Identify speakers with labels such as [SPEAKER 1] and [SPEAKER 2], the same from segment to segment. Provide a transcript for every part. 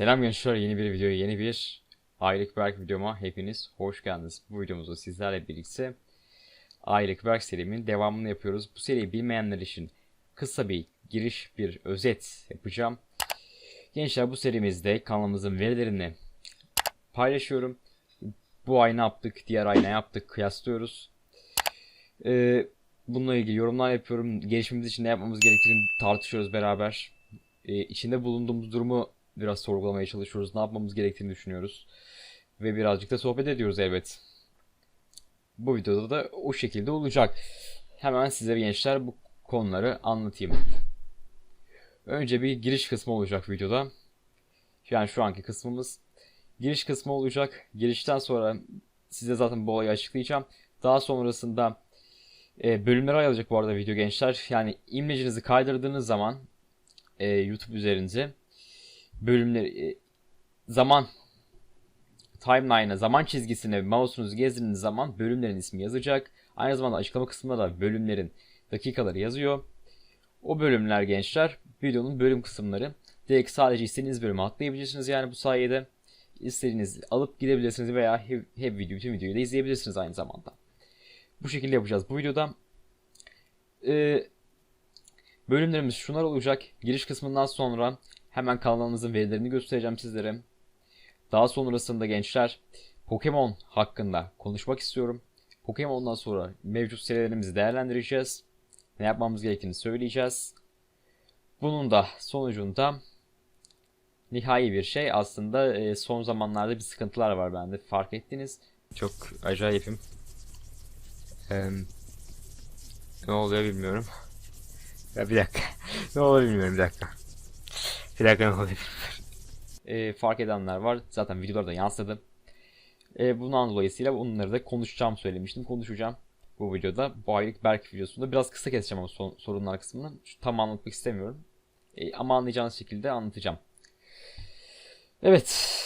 [SPEAKER 1] Selam gençler yeni bir videoya yeni bir aylık berk videoma hepiniz hoş geldiniz. Bu videomuzda sizlerle birlikte aylık berk serimin devamını yapıyoruz. Bu seriyi bilmeyenler için kısa bir giriş bir özet yapacağım. Gençler bu serimizde kanalımızın verilerini paylaşıyorum. Bu ay ne yaptık diğer ay ne yaptık kıyaslıyoruz. Ee, bununla ilgili yorumlar yapıyorum. Gelişimimiz için ne yapmamız gerektiğini tartışıyoruz beraber. Ee, içinde bulunduğumuz durumu biraz sorgulamaya çalışıyoruz. Ne yapmamız gerektiğini düşünüyoruz. Ve birazcık da sohbet ediyoruz elbet. Bu videoda da o şekilde olacak. Hemen size gençler bu konuları anlatayım. Önce bir giriş kısmı olacak videoda. Yani şu anki kısmımız. Giriş kısmı olacak. Girişten sonra size zaten bu olayı açıklayacağım. Daha sonrasında e, bölümlere ayrılacak bu arada video gençler. Yani imlecinizi kaydırdığınız zaman e, YouTube üzerinde bölümleri e, zaman timeline'a zaman çizgisine mouse'unuzu gezdirdiğiniz zaman bölümlerin ismi yazacak. Aynı zamanda açıklama kısmında da bölümlerin dakikaları yazıyor. O bölümler gençler videonun bölüm kısımları. Direkt sadece istediğiniz bölümü atlayabilirsiniz yani bu sayede. İstediğiniz alıp gidebilirsiniz veya hep, hep video, bütün videoyu da izleyebilirsiniz aynı zamanda. Bu şekilde yapacağız bu videoda. Ee, bölümlerimiz şunlar olacak. Giriş kısmından sonra Hemen kanalımızın verilerini göstereceğim sizlere. Daha sonrasında gençler Pokemon hakkında konuşmak istiyorum. Pokemon'dan sonra mevcut serilerimizi değerlendireceğiz. Ne yapmamız gerektiğini söyleyeceğiz. Bunun da sonucunda nihai bir şey aslında e, son zamanlarda bir sıkıntılar var bende fark ettiniz. Çok acayipim. Ee, ne oluyor bilmiyorum. Ya bir dakika. ne oluyor bilmiyorum bir dakika. Ne oluyor e, fark edenler var. Zaten videolarda yansıdı. E, bundan dolayısıyla bunları da konuşacağım söylemiştim. Konuşacağım bu videoda. Bu aylık Berk videosunda. Biraz kısa keseceğim ama sorunlar kısmını. Tam anlatmak istemiyorum. E, ama anlayacağınız şekilde anlatacağım. Evet.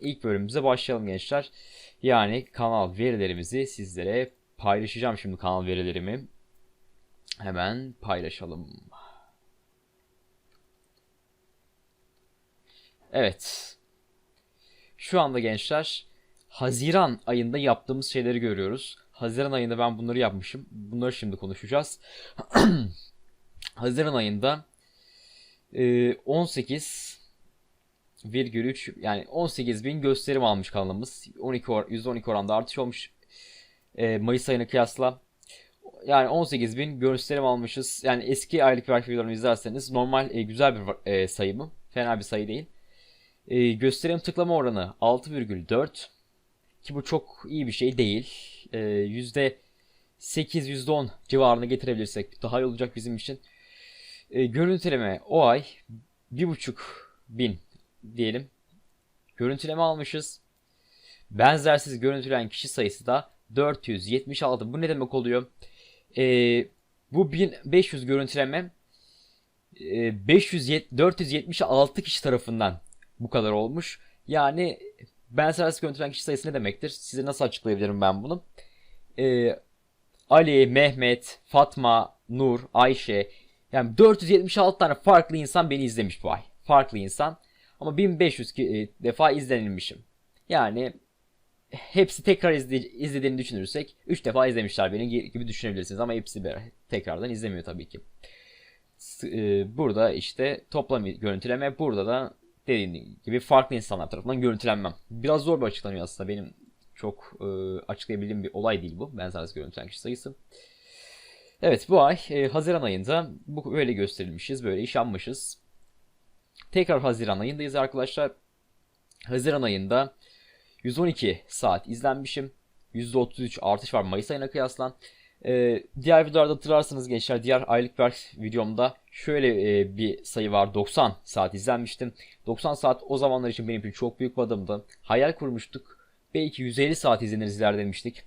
[SPEAKER 1] İlk bölümümüze başlayalım gençler. Yani kanal verilerimizi sizlere paylaşacağım şimdi kanal verilerimi. Hemen paylaşalım. Evet. Şu anda gençler Haziran ayında yaptığımız şeyleri görüyoruz. Haziran ayında ben bunları yapmışım. Bunları şimdi konuşacağız. Haziran ayında 18 e, virgül 3 yani 18 bin gösterim almış kanalımız. 12 or, %12 oranda artış olmuş. E, Mayıs ayına kıyasla. Yani 18 bin gösterim almışız. Yani eski aylık vergi videolarını izlerseniz normal e, güzel bir sayı mı? Fena bir sayı değil. E, gösterim tıklama oranı 6,4 ki bu çok iyi bir şey değil. E, %8 %10 civarına getirebilirsek daha iyi olacak bizim için. E, görüntüleme o ay 1,5 bin diyelim. Görüntüleme almışız. Benzersiz görüntülen kişi sayısı da 476. Bu ne demek oluyor? E, bu 1500 görüntüleme 500 476 kişi tarafından bu kadar olmuş. Yani ben servis görüntülen kişi sayısı ne demektir? Size nasıl açıklayabilirim ben bunu? Ee, Ali, Mehmet, Fatma, Nur, Ayşe yani 476 tane farklı insan beni izlemiş bu ay. Farklı insan. Ama 1500 e, defa izlenilmişim. Yani hepsi tekrar izlediğini düşünürsek 3 defa izlemişler beni gibi düşünebilirsiniz ama hepsi tekrardan izlemiyor tabii ki. E, burada işte toplam görüntüleme burada da dediğim gibi farklı insanlar tarafından görüntülenmem. Biraz zor bir açıklanıyor aslında benim çok e, açıklayabildiğim bir olay değil bu. Ben sadece görüntülen kişi sayısı. Evet bu ay e, Haziran ayında bu böyle gösterilmişiz, böyle işanmışız. Tekrar Haziran ayındayız arkadaşlar. Haziran ayında 112 saat izlenmişim. %33 artış var Mayıs ayına kıyaslan. Ee, diğer videolarda hatırlarsanız gençler diğer aylık ver videomda şöyle e, bir sayı var 90 saat izlenmiştim. 90 saat o zamanlar için benim için çok büyük bir adımdı. Hayal kurmuştuk. Belki 150 saat izleniriz iler demiştik.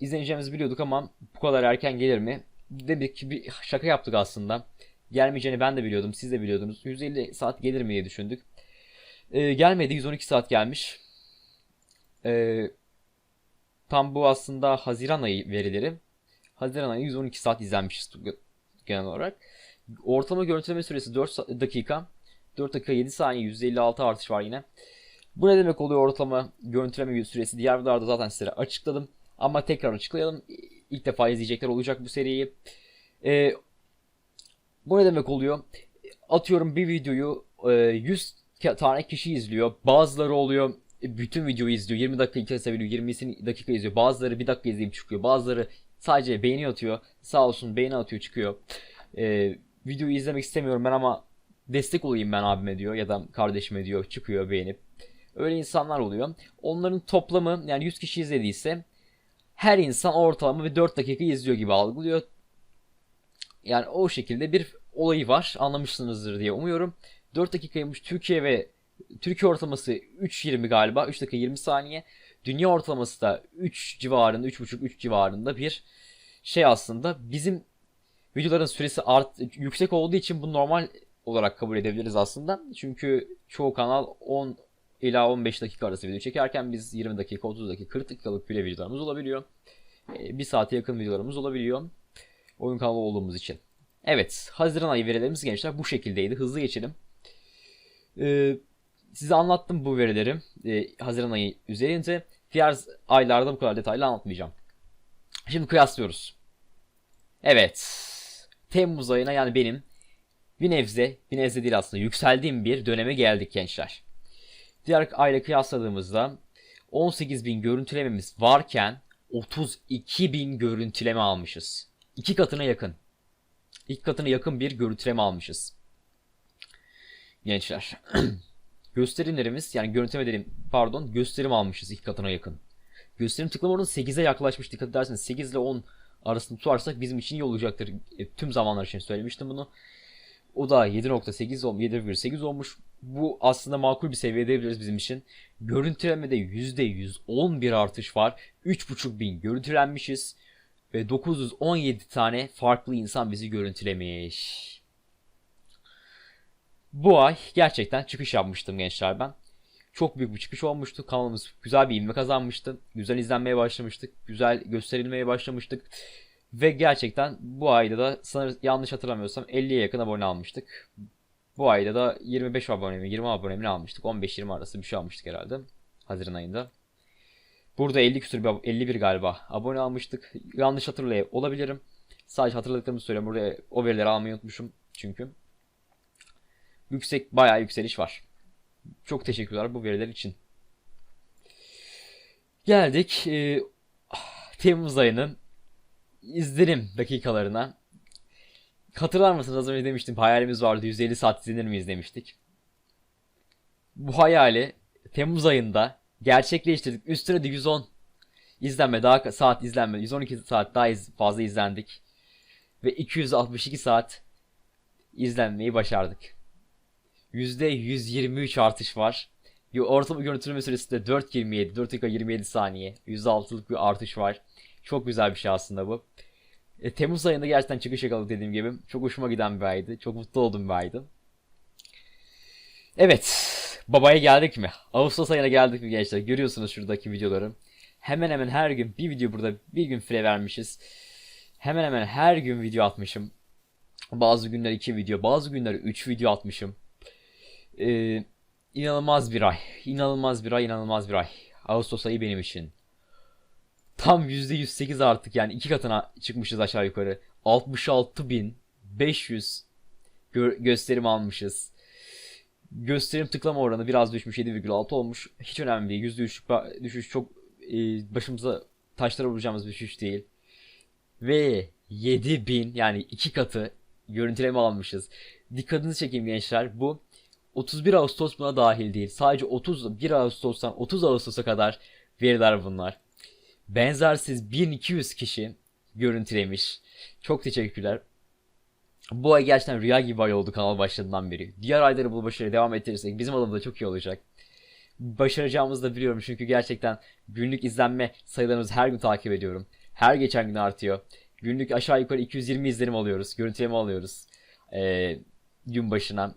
[SPEAKER 1] İzleneceğimizi biliyorduk ama bu kadar erken gelir mi? Dedik ki bir şaka yaptık aslında. Gelmeyeceğini ben de biliyordum siz de biliyordunuz. 150 saat gelir mi diye düşündük. Ee, gelmedi 112 saat gelmiş. Ee, Tam bu aslında Haziran ayı verileri. Haziran ayı 112 saat izlenmişiz genel olarak. Ortalama görüntüleme süresi 4 dakika. 4 dakika 7 saniye %56 artış var yine. Bu ne demek oluyor ortalama görüntüleme süresi? Diğer videolarda zaten sizlere açıkladım. Ama tekrar açıklayalım. İlk defa izleyecekler olacak bu seriyi. Ee, bu ne demek oluyor? Atıyorum bir videoyu e, 100 ke- tane kişi izliyor. Bazıları oluyor e, bütün videoyu izliyor. 20 dakika ilk seviyor. 20 dakika izliyor. Bazıları bir dakika izleyip çıkıyor. Bazıları sadece beğeni atıyor. Sağ olsun beğeni atıyor çıkıyor. Ee, videoyu izlemek istemiyorum ben ama destek olayım ben abime diyor ya da kardeşime diyor çıkıyor beğenip. Öyle insanlar oluyor. Onların toplamı yani 100 kişi izlediyse her insan ortalama bir 4 dakika izliyor gibi algılıyor. Yani o şekilde bir olayı var. Anlamışsınızdır diye umuyorum. 4 dakikaymış Türkiye ve Türkiye ortalaması 3.20 galiba. 3 dakika 20 saniye. Dünya ortalaması da 3 civarında, 3.5-3 civarında bir şey aslında. Bizim videoların süresi art, yüksek olduğu için bu normal olarak kabul edebiliriz aslında. Çünkü çoğu kanal 10 ila 15 dakika arası video çekerken biz 20 dakika, 30 dakika, 40 dakikalık bile videolarımız olabiliyor. Ee, Bir saate yakın videolarımız olabiliyor. Oyun kanalı olduğumuz için. Evet, Haziran ayı verilerimiz gençler bu şekildeydi. Hızlı geçelim. Ee, size anlattım bu verileri. Ee, Haziran ayı üzerinde. Diğer aylarda bu kadar detaylı anlatmayacağım. Şimdi kıyaslıyoruz. Evet. Temmuz ayına yani benim bir nebze, bir nebze değil aslında yükseldiğim bir döneme geldik gençler. Diğer ayla kıyasladığımızda 18.000 görüntülememiz varken 32.000 görüntüleme almışız. İki katına yakın. İlk katına yakın bir görüntüleme almışız. Gençler. Gösterimlerimiz yani görüntülemelerim pardon gösterim almışız ilk katına yakın. Gösterim tıklama oranı 8'e yaklaşmış. Dikkat ederseniz 8 ile 10 arasında tutarsak bizim için iyi olacaktır. E, tüm zamanlar için söylemiştim bunu. O da 7.8 ol- 7,8 olmuş. Bu aslında makul bir seviye diyebiliriz bizim için. Görüntülemede %111 artış var. 3.5 bin görüntülenmişiz. Ve 917 tane farklı insan bizi görüntülemiş. Bu ay gerçekten çıkış yapmıştım gençler ben. Çok büyük bir çıkış olmuştu. Kanalımız güzel bir ivme kazanmıştı. Güzel izlenmeye başlamıştık. Güzel gösterilmeye başlamıştık. Ve gerçekten bu ayda da sanırım yanlış hatırlamıyorsam 50'ye yakın abone almıştık. Bu ayda da 25 abone mi 20 abone mi almıştık. 15-20 arası bir şey almıştık herhalde. Haziran ayında. Burada 50 küsur bir, 51 galiba abone almıştık. Yanlış hatırlay olabilirim. Sadece hatırladıklarımı söylüyorum. Burada o verileri almayı unutmuşum çünkü. Yüksek bayağı yükseliş var. Çok teşekkürler bu veriler için. Geldik e, Temmuz ayının izlenim dakikalarına. Hatırlar mısınız az önce demiştim hayalimiz vardı 150 saat izlenir miyiz demiştik. Bu hayali Temmuz ayında gerçekleştirdik. Üstüne de 110 izlenme daha saat izlenme 112 saat daha iz- fazla izlendik. Ve 262 saat izlenmeyi başardık. %123 artış var. Ortalama görüntüleme süresi de 4.27, 4 dakika 27 saniye. %6'lık bir artış var. Çok güzel bir şey aslında bu. E, Temmuz ayında gerçekten çıkış yakaladık dediğim gibi. Çok hoşuma giden bir aydı. Çok mutlu olduğum bir aydı. Evet. Babaya geldik mi? Ağustos ayına geldik mi gençler? Görüyorsunuz şuradaki videoları. Hemen hemen her gün bir video burada bir gün fire vermişiz. Hemen hemen her gün video atmışım. Bazı günler iki video, bazı günler üç video atmışım. Ee, inanılmaz bir ay. İnanılmaz bir ay, inanılmaz bir ay. Ağustos ayı benim için. Tam %108 artık yani iki katına çıkmışız aşağı yukarı. 66.500 gö- gösterim almışız. Gösterim tıklama oranı biraz düşmüş 7,6 olmuş. Hiç önemli değil. Yüzde düşüş, düşüş çok e, başımıza taşlara vuracağımız bir düşüş değil. Ve 7000 yani iki katı görüntüleme almışız. Dikkatinizi çekeyim gençler. Bu 31 Ağustos buna dahil değil. Sadece 31 Ağustos'tan 30 Ağustos'a kadar veriler bunlar. Benzersiz 1200 kişi görüntülemiş. Çok teşekkürler. Bu ay gerçekten rüya gibi ay oldu kanal başladığından beri. Diğer ayları bu başarıya devam ettirirsek bizim adımıza çok iyi olacak. Başaracağımızı da biliyorum çünkü gerçekten günlük izlenme sayılarımızı her gün takip ediyorum. Her geçen gün artıyor. Günlük aşağı yukarı 220 izlenim alıyoruz. Görüntüleme alıyoruz. Ee, gün başına.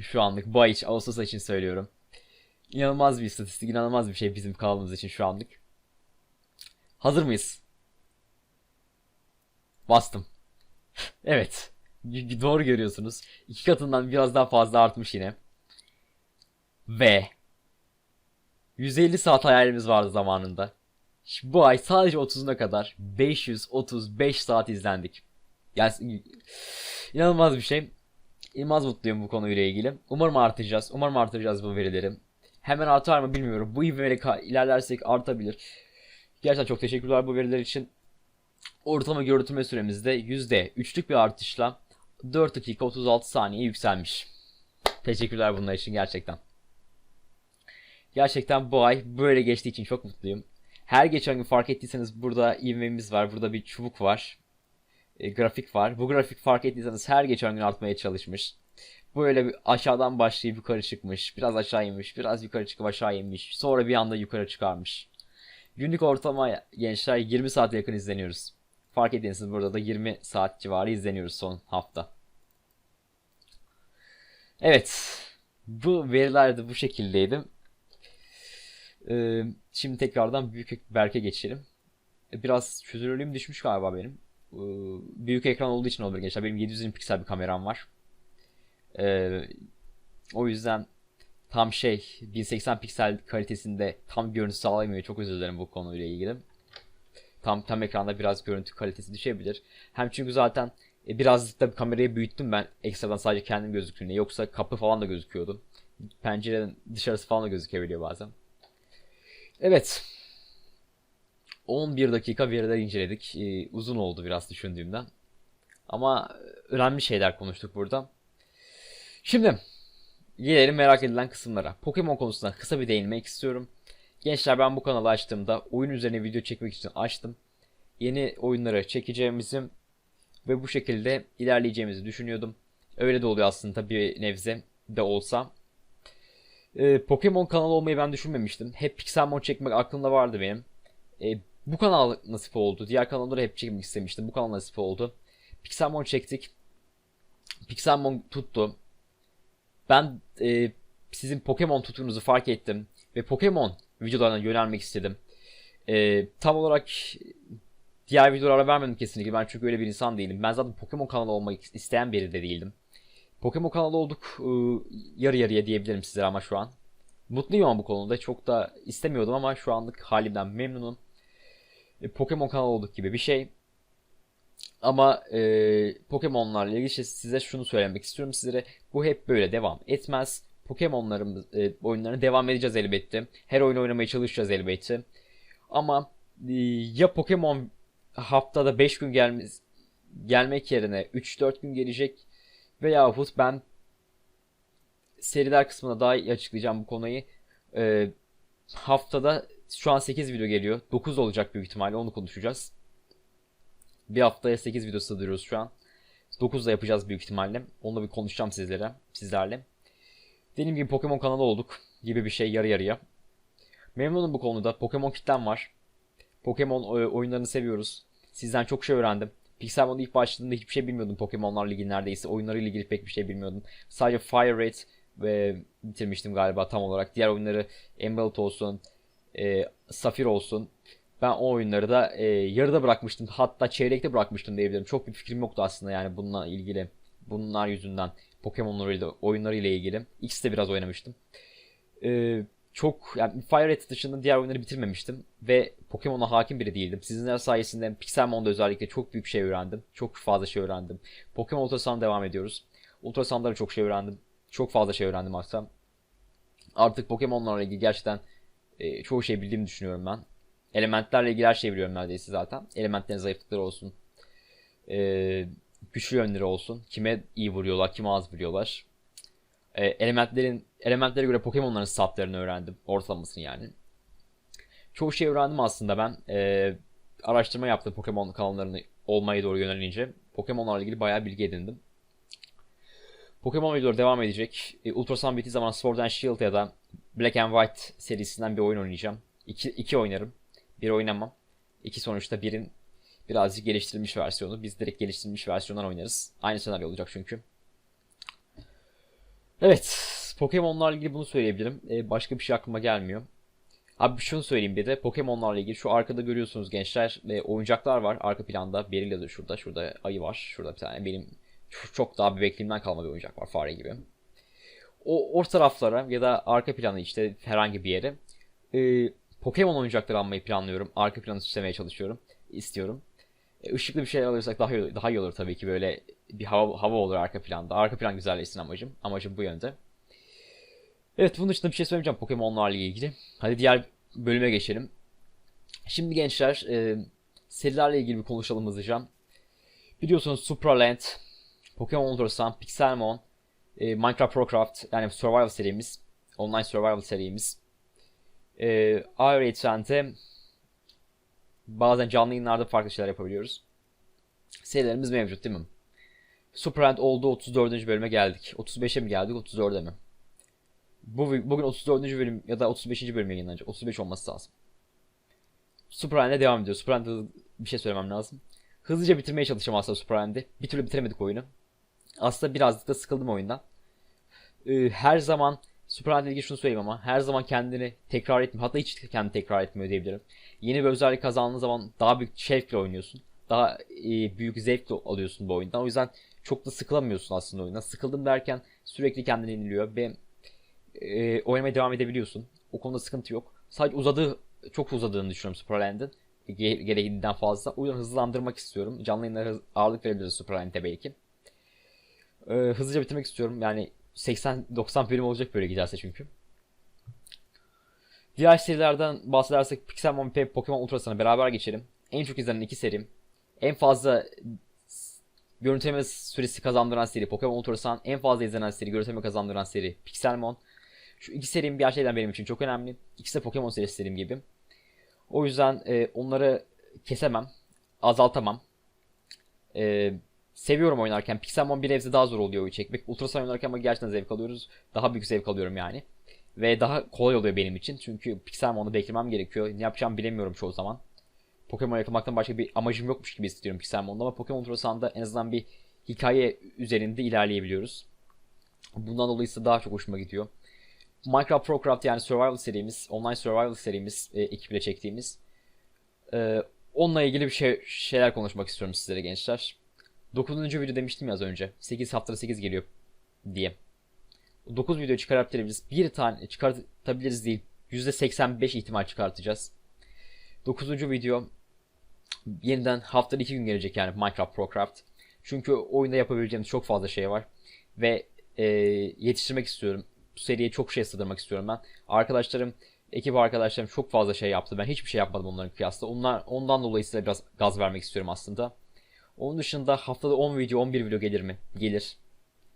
[SPEAKER 1] Şu anlık bu ay için, Ağustos için söylüyorum. İnanılmaz bir istatistik, inanılmaz bir şey bizim kanalımız için şu anlık. Hazır mıyız? Bastım. Evet. Doğru görüyorsunuz. İki katından biraz daha fazla artmış yine. Ve 150 saat hayalimiz vardı zamanında. Bu ay sadece 30'una kadar 535 saat izlendik. Yani inanılmaz bir şey. İnanılmaz mutluyum bu konuyla ilgili. Umarım artacağız. Umarım artıracağız bu verileri. Hemen artar mı bilmiyorum. Bu ka- ilerlersek artabilir. Gerçekten çok teşekkürler bu veriler için. Ortalama görüntüleme süremizde %3'lük bir artışla 4 dakika 36 saniye yükselmiş. Teşekkürler bunlar için gerçekten. Gerçekten bu ay böyle geçtiği için çok mutluyum. Her geçen gün fark ettiyseniz burada ivmemiz var. Burada bir çubuk var. E, grafik var. Bu grafik fark ettiyseniz her geçen gün artmaya çalışmış. Böyle bir aşağıdan başlayıp yukarı çıkmış. Biraz aşağı inmiş. Biraz yukarı çıkıp aşağı inmiş. Sonra bir anda yukarı çıkarmış. Günlük ortalama gençler 20 saate yakın izleniyoruz. Fark ettiyseniz burada da 20 saat civarı izleniyoruz son hafta. Evet. Bu veriler de bu şekildeydi. Ee, şimdi tekrardan Büyük Berk'e geçelim. Biraz çözünürlüğüm düşmüş galiba benim. Büyük ekran olduğu için olabilir gençler. Benim 720 piksel bir kameram var. Ee, o yüzden tam şey 1080 piksel kalitesinde tam görüntü sağlayamıyor. Çok özür dilerim bu konuyla ilgili. Tam tam ekranda biraz görüntü kalitesi düşebilir. Hem çünkü zaten e, birazcık da kamerayı büyüttüm ben ekstradan sadece kendim gözüktüğünde. Yoksa kapı falan da gözüküyordu. Pencerenin dışarısı falan da gözükebiliyor bazen. Evet. 11 dakika veriler inceledik. Ee, uzun oldu biraz düşündüğümden. Ama önemli şeyler konuştuk burada. Şimdi gelelim merak edilen kısımlara. Pokemon konusuna kısa bir değinmek istiyorum. Gençler ben bu kanalı açtığımda oyun üzerine video çekmek için açtım. Yeni oyunları çekeceğimizi ve bu şekilde ilerleyeceğimizi düşünüyordum. Öyle de oluyor aslında bir nebze de olsa. Ee, Pokemon kanalı olmayı ben düşünmemiştim. Hep Pixelmon çekmek aklımda vardı benim. Ee, bu kanal nasip oldu. Diğer kanalları hep çekmek istemiştim. Bu kanal nasip oldu. Pixelmon çektik. Pixelmon tuttu. Ben e, sizin Pokemon tuttuğunuzu fark ettim. Ve Pokemon videolarına yönelmek istedim. E, tam olarak diğer videolara vermedim kesinlikle. Ben çünkü öyle bir insan değilim. Ben zaten Pokemon kanalı olmak isteyen biri de değildim. Pokemon kanalı olduk e, yarı yarıya diyebilirim sizlere ama şu an. Mutluyum ama bu konuda. Çok da istemiyordum ama şu anlık halimden memnunum. E, Pokemon kanalı olduk gibi bir şey. Ama e, Pokemon'larla ilgili size şunu söylemek istiyorum sizlere. Bu hep böyle devam etmez. Pokemon'larımız e, oyunlarına devam edeceğiz elbette. Her oyun oynamaya çalışacağız elbette. Ama e, ya Pokemon haftada 5 gün gelme, gelmek yerine 3-4 gün gelecek veyahut ben seriler kısmında daha iyi açıklayacağım bu konuyu. E, haftada şu an 8 video geliyor. 9 olacak büyük ihtimalle onu konuşacağız. Bir haftaya 8 video sığdırıyoruz şu an. 9 da yapacağız büyük ihtimalle. Onu da bir konuşacağım sizlere, sizlerle. Dediğim gibi Pokemon kanalı olduk gibi bir şey yarı yarıya. Memnunum bu konuda. Pokemon kitlem var. Pokemon oy- oyunlarını seviyoruz. Sizden çok şey öğrendim. Pixelmon'da ilk başladığımda hiçbir şey bilmiyordum Pokemon'larla ilgili neredeyse. Oyunlarıyla ilgili pek bir şey bilmiyordum. Sadece Fire Red ve bitirmiştim galiba tam olarak. Diğer oyunları Emerald olsun, e, Safir olsun. Ben o oyunları da e, yarıda bırakmıştım. Hatta çeyrekte bırakmıştım diyebilirim. Çok bir fikrim yoktu aslında yani bununla ilgili. Bunlar yüzünden Pokemon'larıyla oyunlarıyla ilgili. X'te biraz oynamıştım. E, çok yani Fire Red dışında diğer oyunları bitirmemiştim ve Pokemon'a hakim biri değildim. Sizinler sayesinde Pixelmon'da özellikle çok büyük şey öğrendim. Çok fazla şey öğrendim. Pokemon Ultrasun devam ediyoruz. Ultrasun'da da çok şey öğrendim. Çok fazla şey öğrendim hatta. Artık Pokemon'larla ilgili gerçekten e, çoğu şey bildiğimi düşünüyorum ben. Elementlerle ilgili her şeyi biliyorum neredeyse zaten. Elementlerin zayıflıkları olsun. E, güçlü yönleri olsun. Kime iyi vuruyorlar, kime az vuruyorlar. E, elementlerin elementlere göre Pokemon'ların statlarını öğrendim. Ortalamasını yani. Çoğu şey öğrendim aslında ben. E, araştırma yaptım Pokemon kanallarını olmaya doğru yönelince. Pokemon'larla ilgili bayağı bilgi edindim. Pokemon videoları devam edecek. E, Ultrasun bittiği zaman Sword and Shield ya da Black and White serisinden bir oyun oynayacağım. İki, iki oynarım. Bir oynamam. İki sonuçta birin birazcık geliştirilmiş versiyonu. Biz direkt geliştirilmiş versiyondan oynarız. Aynı senaryo olacak çünkü. Evet. Pokemon'larla ilgili bunu söyleyebilirim. Ee, başka bir şey aklıma gelmiyor. Abi şunu söyleyeyim bir de Pokemon'larla ilgili şu arkada görüyorsunuz gençler e, oyuncaklar var arka planda. Beryl yazıyor şurada. Şurada ayı var. Şurada bir tane benim çok daha bebekliğimden kalma bir oyuncak var fare gibi. O orta taraflara ya da arka planı işte herhangi bir yere e, Pokemon oyuncakları almayı planlıyorum. Arka planı süslemeye çalışıyorum. istiyorum. E, ışıklı bir şeyler alırsak daha iyi, daha iyi olur tabii ki böyle bir hava, hava olur arka planda. Arka plan güzelleşsin amacım. Amacım bu yönde. Evet bunun dışında bir şey söylemeyeceğim Pokemon'larla ilgili. Hadi diğer bölüme geçelim. Şimdi gençler e, serilerle ilgili bir konuşalım hızlıca. Biliyorsunuz Supraland, Pokemon Ultrasun, Pixelmon, e, Minecraft Procraft yani Survival serimiz, online Survival serimiz. E, ayrıca bazen canlı yayınlarda farklı şeyler yapabiliyoruz. Serilerimiz mevcut değil mi? Supraland oldu 34. bölüme geldik. 35'e mi geldik 34'e mi? Bu, bugün 34. bölüm ya da 35. bölüm yayınlanacak. 35 olması lazım. Superhand'e devam ediyor. Superhand'e bir şey söylemem lazım. Hızlıca bitirmeye çalışacağım aslında Superhand'i. Bir türlü bitiremedik oyunu. Aslında birazcık da sıkıldım oyundan. Ee, her zaman Superhand'le ilgili şunu söyleyeyim ama her zaman kendini tekrar etmiyor. Hatta hiç kendini tekrar etmiyor diyebilirim. Yeni bir özellik kazandığın zaman daha büyük şevkle oynuyorsun. Daha e, büyük zevkle alıyorsun bu oyundan. O yüzden çok da sıkılamıyorsun aslında oyundan. Sıkıldım derken sürekli kendini yeniliyor ve e, oynamaya devam edebiliyorsun. O konuda sıkıntı yok. Sadece uzadığı çok uzadığını düşünüyorum Superland'in. Ge- gereğinden fazla. O yüzden hızlandırmak istiyorum. Canlı yayınlara ağırlık verebiliriz Superland'e belki. Ee, hızlıca bitirmek istiyorum. Yani 80-90 bölüm olacak böyle giderse çünkü. Diğer serilerden bahsedersek Pixelmon ve Pokemon Ultra'sına beraber geçelim. En çok izlenen iki serim. En fazla görüntüleme süresi kazandıran seri Pokemon Ultrasan. En fazla izlenen seri, görüntüleme kazandıran seri Pixelmon. Şu iki serim gerçekten benim için çok önemli. İkisi de Pokemon serisi serim gibi. O yüzden e, onları kesemem. Azaltamam. E, seviyorum oynarken. Pixelmon bir evde daha zor oluyor çekmek. Ultrasan oynarken ama gerçekten zevk alıyoruz. Daha büyük zevk alıyorum yani. Ve daha kolay oluyor benim için. Çünkü Pixelmon'u beklemem gerekiyor. Ne yapacağımı bilemiyorum çoğu zaman. Pokemon yakalamaktan başka bir amacım yokmuş gibi hissediyorum Pixelmon'da ama Pokemon Ultrasan'da en azından bir hikaye üzerinde ilerleyebiliyoruz. Bundan dolayı ise daha çok hoşuma gidiyor. Minecraft Procraft yani Survival serimiz, online Survival serimiz e, ekiple çektiğimiz. E, onunla ilgili bir şey şeyler konuşmak istiyorum sizlere gençler. 9. video demiştim ya az önce. 8 haftada 8 geliyor diye. 9 video çıkartabiliriz. Bir tane çıkartabiliriz değil. %85 ihtimal çıkartacağız. 9. video yeniden haftada 2 gün gelecek yani Minecraft Procraft. Çünkü oyunda yapabileceğimiz çok fazla şey var. Ve e, yetiştirmek istiyorum bu seriye çok şey sığdırmak istiyorum ben. Arkadaşlarım, ekip arkadaşlarım çok fazla şey yaptı. Ben hiçbir şey yapmadım onların kıyasla. Onlar ondan dolayı size biraz gaz vermek istiyorum aslında. Onun dışında haftada 10 video, 11 video gelir mi? Gelir.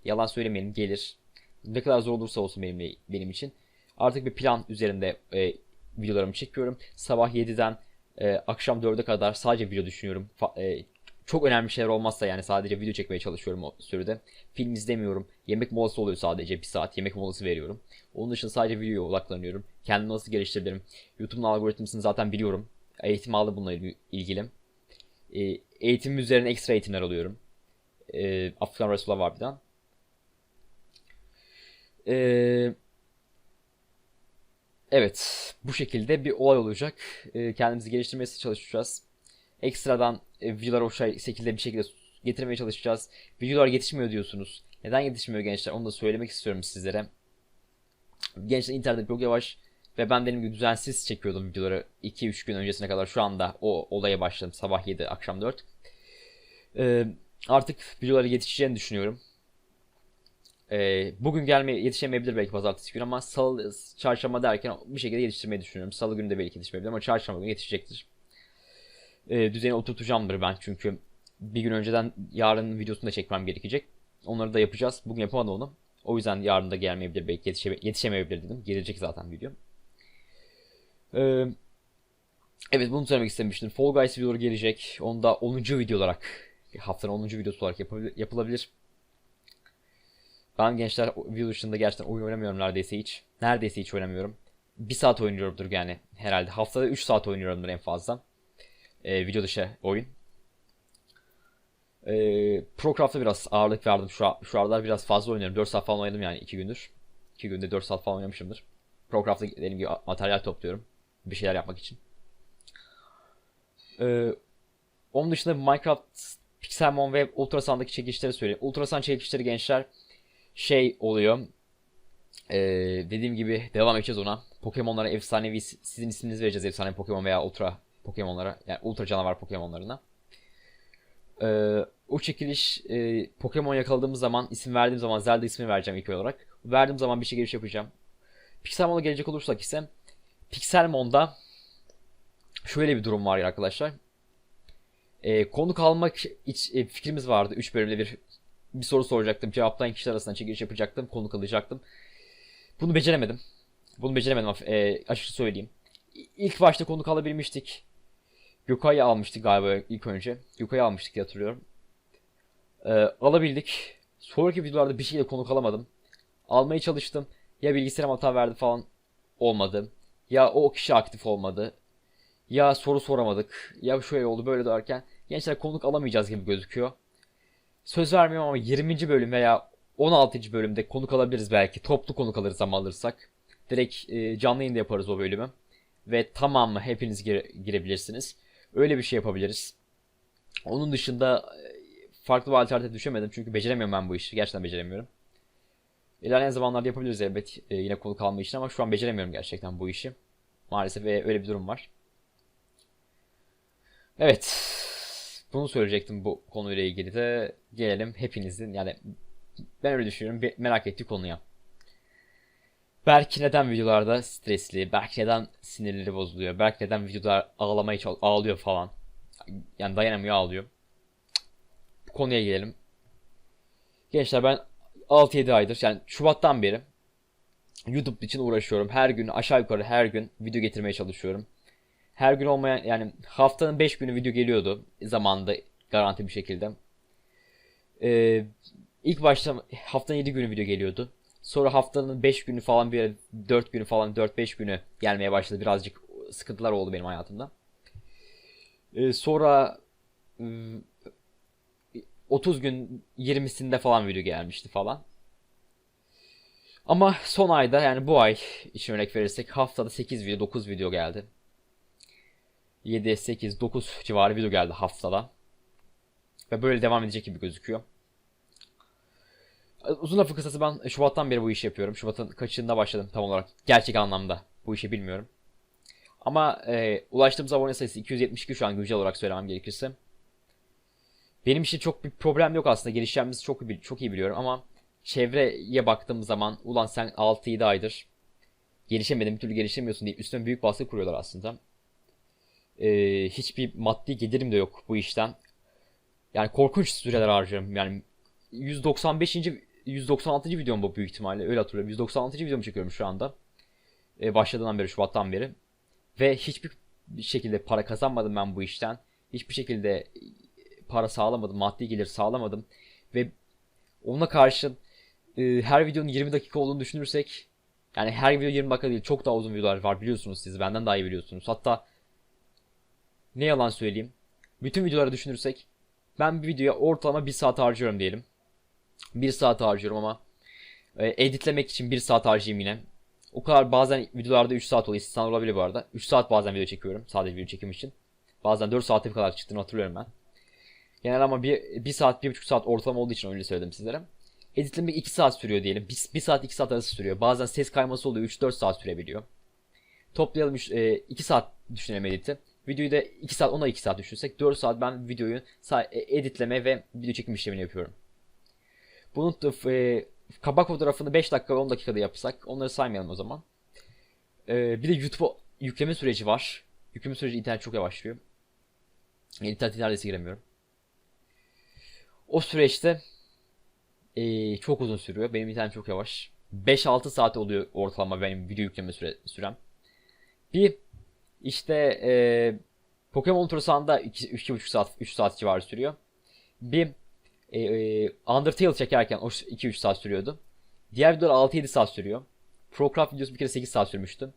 [SPEAKER 1] Yalan söylemeyelim, gelir. Ne kadar zor olursa olsun benim benim için. Artık bir plan üzerinde e, videolarımı çekiyorum. Sabah 7'den e, akşam 4'e kadar sadece video düşünüyorum. Fa- e, çok önemli şeyler olmazsa yani sadece video çekmeye çalışıyorum o sürede. Film izlemiyorum. Yemek molası oluyor sadece bir saat yemek molası veriyorum. Onun dışında sadece videoya odaklanıyorum. Kendimi nasıl geliştirebilirim? YouTube'un algoritmasını zaten biliyorum. Eğitim aldım bununla ilgili. E, eğitim üzerine ekstra eğitimler alıyorum. E, Afrikan Resulullah var birden. E, evet bu şekilde bir olay olacak. E, kendimizi geliştirmeye çalışacağız. Ekstradan e, videolar o şey, şekilde bir şekilde getirmeye çalışacağız. Videolar yetişmiyor diyorsunuz. Neden yetişmiyor gençler? Onu da söylemek istiyorum sizlere. Gençler internet çok yavaş ve ben benim gibi düzensiz çekiyordum videoları 2-3 gün öncesine kadar. Şu anda o olaya başladım. Sabah 7, akşam 4. Ee, artık videoları yetişeceğini düşünüyorum. Ee, bugün gelme yetişemeyebilir belki pazartesi günü ama salı, çarşamba derken bir şekilde yetiştirmeyi düşünüyorum. Salı günü de belki yetişmeyebilir ama çarşamba günü yetişecektir e, düzeni oturtacağımdır ben çünkü bir gün önceden yarın videosunu da çekmem gerekecek. Onları da yapacağız. Bugün yapamadım onu. O yüzden yarın da gelmeyebilir belki yetişe, yetişemeyebilir dedim. Gelecek zaten video. Ee, evet bunu söylemek istemiştim. Fall Guys videoları gelecek. Onu da 10. video olarak haftanın 10. videosu olarak yapılabilir. Ben gençler video dışında gerçekten oyun oynamıyorum neredeyse hiç. Neredeyse hiç oynamıyorum. Bir saat oynuyorumdur yani herhalde. Haftada 3 saat oynuyorumdur en fazla e, video dışı oyun. E, Procraft'a biraz ağırlık verdim. Şu, şu aralar biraz fazla oynuyorum. 4 saat falan oynadım yani 2 gündür. 2 günde 4 saat falan oynamışımdır. Procraft'ta dediğim gibi materyal topluyorum. Bir şeyler yapmak için. Ee, onun dışında Minecraft Pixelmon ve Ultrasound'daki çekilişleri söyleyeyim. Ultrasound çekilişleri gençler şey oluyor. Ee, dediğim gibi devam edeceğiz ona. Pokemon'lara efsanevi sizin isminizi vereceğiz efsane Pokemon veya Ultra Pokemon'lara. Yani Ultra canavar Pokemon'larına. Ee, o çekiliş e, Pokemon yakaladığımız zaman isim verdiğim zaman Zelda ismini vereceğim ilk olarak. Verdiğim zaman bir şey giriş yapacağım. Pixelmon'a gelecek olursak ise Pixelmon'da şöyle bir durum var ya arkadaşlar. Ee, konuk almak iç, e, fikrimiz vardı. 3 bölümde bir bir soru soracaktım. Cevaplayan kişiler arasında çekiliş yapacaktım. Konuk alacaktım. Bunu beceremedim. Bunu beceremedim e, açıkça söyleyeyim. İlk başta konuk alabilmiştik. Gökay'ı almıştık galiba ilk önce. Gökay'ı almıştık diye hatırlıyorum. Ee, alabildik. Sonraki videolarda bir şeyle konuk alamadım. Almaya çalıştım. Ya bilgisayarım hata verdi falan olmadı. Ya o kişi aktif olmadı. Ya soru soramadık. Ya şöyle oldu böyle derken gençler konuk alamayacağız gibi gözüküyor. Söz vermiyorum ama 20. bölüm veya 16. bölümde konuk alabiliriz belki. Toplu konuk alırız ama alırsak. Direkt e, canlı yayında yaparız o bölümü. Ve tamamı hepiniz gire, girebilirsiniz. Öyle bir şey yapabiliriz. Onun dışında e, farklı bir alternatif düşemedim. Çünkü beceremiyorum ben bu işi. Gerçekten beceremiyorum. İlerleyen zamanlarda yapabiliriz elbet e, yine konuk alma işini ama şu an beceremiyorum gerçekten bu işi. Maalesef ve öyle bir durum var. Evet. Bunu söyleyecektim bu konuyla ilgili de. Gelelim hepinizin yani ben öyle düşünüyorum merak ettiği konuya. Belki neden videolarda stresli, belki neden sinirleri bozuluyor, belki neden videoda ağlamaya ağlıyor falan. Yani dayanamıyor ağlıyor. Bu konuya gelelim. Gençler ben 6-7 aydır yani Şubat'tan beri YouTube için uğraşıyorum. Her gün aşağı yukarı her gün video getirmeye çalışıyorum. Her gün olmayan yani haftanın 5 günü video geliyordu zamanında garanti bir şekilde. Ee, ilk başta haftanın 7 günü video geliyordu. Sonra haftanın 5 günü falan bir 4 günü falan 4-5 günü gelmeye başladı. Birazcık sıkıntılar oldu benim hayatımda. Ee, sonra 30 gün 20'sinde falan video gelmişti falan. Ama son ayda yani bu ay için örnek verirsek haftada 8 video 9 video geldi. 7, 8, 9 civarı video geldi haftada. Ve böyle devam edecek gibi gözüküyor. Uzun lafı kısası ben Şubat'tan beri bu işi yapıyorum. Şubat'ın kaçında başladım tam olarak. Gerçek anlamda bu işi bilmiyorum. Ama e, ulaştığımız abone sayısı 272 şu an güncel olarak söylemem gerekirse. Benim için çok bir problem yok aslında. Gelişeceğimizi çok, çok iyi biliyorum ama çevreye baktığım zaman ulan sen 6-7 aydır gelişemedin bir türlü gelişemiyorsun diye üstüne büyük baskı kuruyorlar aslında. Ee, hiçbir maddi gelirim de yok bu işten. Yani korkunç süreler harcıyorum. Yani 195. 196. videom bu büyük ihtimalle öyle hatırlıyorum. 196. videomu çekiyorum şu anda. Ee, başladığından beri Şubat'tan beri. Ve hiçbir şekilde para kazanmadım ben bu işten. Hiçbir şekilde para sağlamadım, maddi gelir sağlamadım. Ve ona karşın e, her videonun 20 dakika olduğunu düşünürsek yani her video 20 dakika değil çok daha uzun videolar var biliyorsunuz siz benden daha iyi biliyorsunuz. Hatta ne yalan söyleyeyim. Bütün videoları düşünürsek ben bir videoya ortalama 1 saat harcıyorum diyelim. 1 saat harcıyorum ama e, editlemek için 1 saat harcayayım yine. O kadar bazen videolarda 3 saat oluyor. İstisna olabilir bu arada. 3 saat bazen video çekiyorum. Sadece video çekim için. Bazen 4 saate kadar çıktığını hatırlıyorum ben. Genel ama 1, 1 saat 1,5 saat ortalama olduğu için öyle söyledim sizlere. Editlemek 2 saat sürüyor diyelim. 1, 1 saat 2 saat arası sürüyor. Bazen ses kayması oluyor 3-4 saat sürebiliyor. Toplayalım 2 e, saat düşünelim editi. Videoyu da 2 saat ona 2 saat düşünsek 4 saat ben videoyu e, editleme ve video çekim işlemini yapıyorum. Bunun e, kabak fotoğrafını 5 dakika 10 dakikada yapsak onları saymayalım o zaman. E, bir de YouTube yükleme süreci var. Yükleme süreci internet çok yavaşlıyor. İnternet neredeyse giremiyorum. O süreçte e, çok uzun sürüyor. Benim internet çok yavaş. 5-6 saat oluyor ortalama benim video yükleme süre, sürem. Bir işte e, Pokemon Ultrasun'da 2,5 saat 3 saat civarı sürüyor. Bir e, e, Undertale çekerken o 2-3 saat sürüyordu. Diğer videolar 6-7 saat sürüyor. Procraft videosu bir kere 8 saat sürmüştü.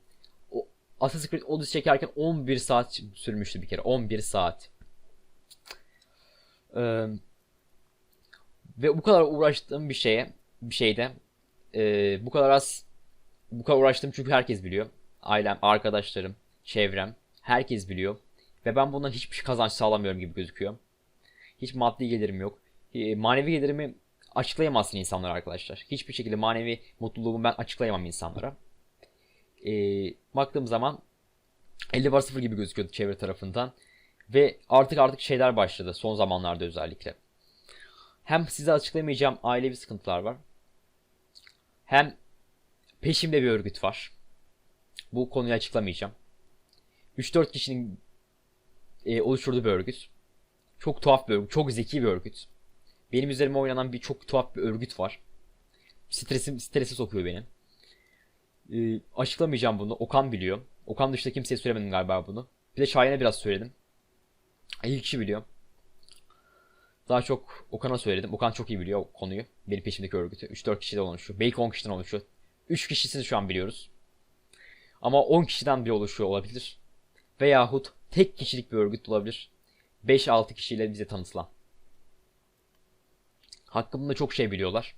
[SPEAKER 1] O, Assassin's Creed Odyssey çekerken 11 saat sürmüştü bir kere. 11 saat. Ee, ve bu kadar uğraştığım bir şeye, bir şeyde e, bu kadar az bu kadar uğraştım çünkü herkes biliyor. Ailem, arkadaşlarım, çevrem, herkes biliyor. Ve ben bundan hiçbir kazanç sağlamıyorum gibi gözüküyor. Hiç maddi gelirim yok. E, manevi gelirimi açıklayamazsın insanlara arkadaşlar. Hiçbir şekilde manevi mutluluğumu ben açıklayamam insanlara. E, baktığım zaman 50 var 0 gibi gözüküyordu çevre tarafından. Ve artık artık şeyler başladı son zamanlarda özellikle. Hem size açıklayamayacağım ailevi sıkıntılar var. Hem peşimde bir örgüt var. Bu konuyu açıklamayacağım. 3-4 kişinin e, oluşturduğu bir örgüt. Çok tuhaf bir örgüt, çok zeki bir örgüt. Benim üzerime oynanan bir çok tuhaf bir örgüt var. Stresim, strese sokuyor beni. E, açıklamayacağım bunu. Okan biliyor. Okan dışında kimseye söylemedim galiba bunu. Bir de Şahin'e biraz söyledim. İlk kişi biliyor. Daha çok Okan'a söyledim. Okan çok iyi biliyor konuyu. Benim peşimdeki örgütü. 3-4 kişiden oluşuyor. Belki 10 kişiden oluşuyor. 3 kişisini şu an biliyoruz. Ama 10 kişiden bir oluşuyor olabilir. Veyahut tek kişilik bir örgüt olabilir. 5-6 kişiyle bize tanıtılan. Hakkımda çok şey biliyorlar.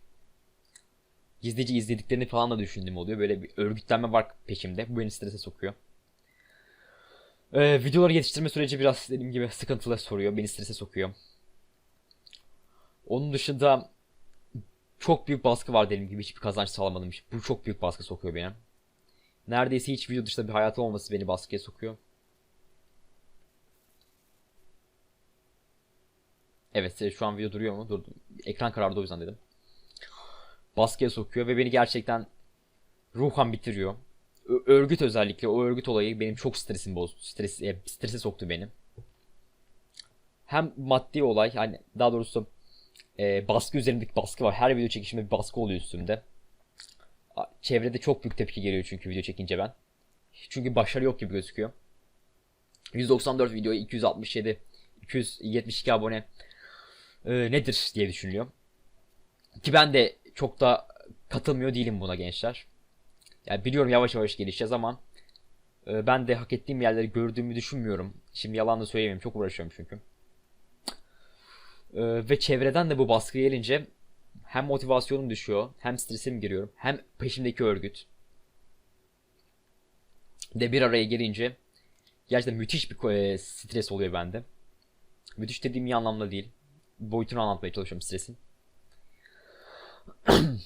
[SPEAKER 1] Gizlice izlediklerini falan da düşündüğüm oluyor. Böyle bir örgütlenme var peşimde. Bu beni strese sokuyor. Ee, videoları yetiştirme süreci biraz dediğim gibi sıkıntılı soruyor. Beni strese sokuyor. Onun dışında çok büyük baskı var dediğim gibi. Hiçbir kazanç sağlamadım. Bu çok büyük baskı sokuyor beni. Neredeyse hiç video dışında bir hayatım olması beni baskıya sokuyor. Evet şu an video duruyor mu? Durdu. Ekran karardı o yüzden dedim. Baskıya sokuyor ve beni gerçekten ruhan bitiriyor. Ö- örgüt özellikle o örgüt olayı benim çok stresim bozdu. Stres, e, strese soktu beni. Hem maddi olay hani daha doğrusu e, baskı üzerindeki baskı var. Her video çekişimde bir baskı oluyor üstümde. Çevrede çok büyük tepki geliyor çünkü video çekince ben. Çünkü başarı yok gibi gözüküyor. 194 video 267 272 abone e, nedir diye düşünülüyor. Ki ben de çok da katılmıyor değilim buna gençler. Yani biliyorum yavaş yavaş gelişeceğiz ama e, ben de hak ettiğim yerleri gördüğümü düşünmüyorum. Şimdi yalan da söyleyemeyim. Çok uğraşıyorum çünkü. E, ve çevreden de bu baskı gelince hem motivasyonum düşüyor, hem stresim giriyorum, hem peşimdeki örgüt de bir araya gelince gerçekten müthiş bir e, stres oluyor bende. Müthiş dediğim iyi anlamda değil. Boyutunu anlatmaya çalışıyorum stresin.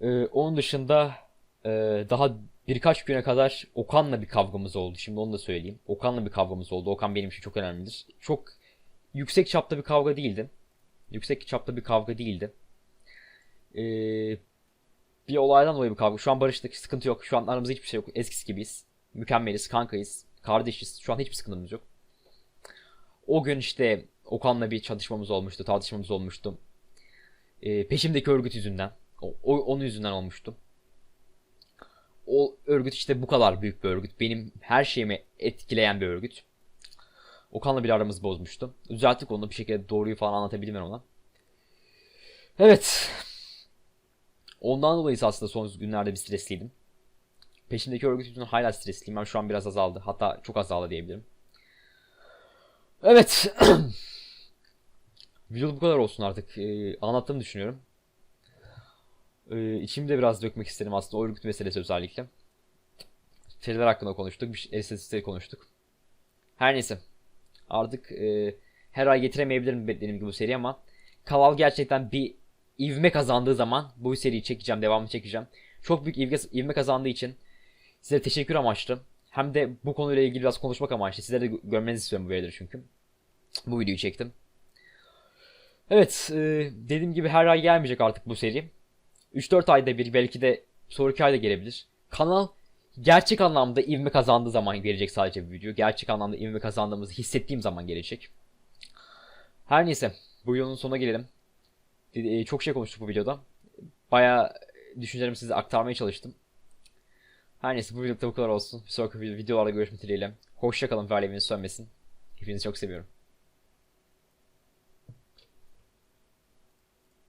[SPEAKER 1] Ee, onun dışında e, daha birkaç güne kadar Okan'la bir kavgamız oldu. Şimdi onu da söyleyeyim. Okan'la bir kavgamız oldu. Okan benim için çok önemlidir. Çok yüksek çapta bir kavga değildi. Yüksek çapta bir kavga değildi. Ee, bir olaydan dolayı bir kavga. Şu an barıştık. Sıkıntı yok. Şu an aramızda hiçbir şey yok. Eskisi gibiyiz. Mükemmeliz. Kankayız. Kardeşiz. Şu an hiçbir sıkıntımız yok. O gün işte Okan'la bir çatışmamız olmuştu. Tartışmamız olmuştu. Ee, peşimdeki örgüt yüzünden. O, o, onun yüzünden olmuştu. O örgüt işte bu kadar büyük bir örgüt. Benim her şeyimi etkileyen bir örgüt. Okan'la bir aramız bozmuştu. Düzelttik onu bir şekilde doğruyu falan anlatabildim ben ona. Evet. Ondan dolayı aslında son günlerde bir stresliydim. Peşindeki örgüt yüzünden hala stresliyim. Ben şu an biraz azaldı. Hatta çok azaldı diyebilirim. Evet. Video bu kadar olsun artık. Ee, anlattığımı düşünüyorum. Ee, içimde biraz dökmek istedim aslında o örgüt meselesi özellikle. Şeyler hakkında konuştuk. Bir istatistikleri konuştuk. Her neyse. Artık e, her ay getiremeyebilirim beklediğim gibi bu seri ama kanal gerçekten bir ivme kazandığı zaman bu seriyi çekeceğim, devamını çekeceğim. Çok büyük ivme, ivme kazandığı için size teşekkür amaçlı. Hem de bu konuyla ilgili biraz konuşmak amaçlı. Sizlere de görmenizi istiyorum bu verileri çünkü. Bu videoyu çektim. Evet, e, dediğim gibi her ay gelmeyecek artık bu seri. 3-4 ayda bir belki de sonraki ayda gelebilir. Kanal gerçek anlamda ivme kazandığı zaman gelecek sadece bir video. Gerçek anlamda ivme kazandığımızı hissettiğim zaman gelecek. Her neyse bu videonun sonuna gelelim. Ee, Çok şey konuştuk bu videoda. Baya düşüncelerimi size aktarmaya çalıştım. Her neyse bu videoda bu kadar olsun. Bir sonraki videolarda görüşmek dileğiyle. Hoşçakalın ve aleviniz sönmesin. Hepinizi çok seviyorum.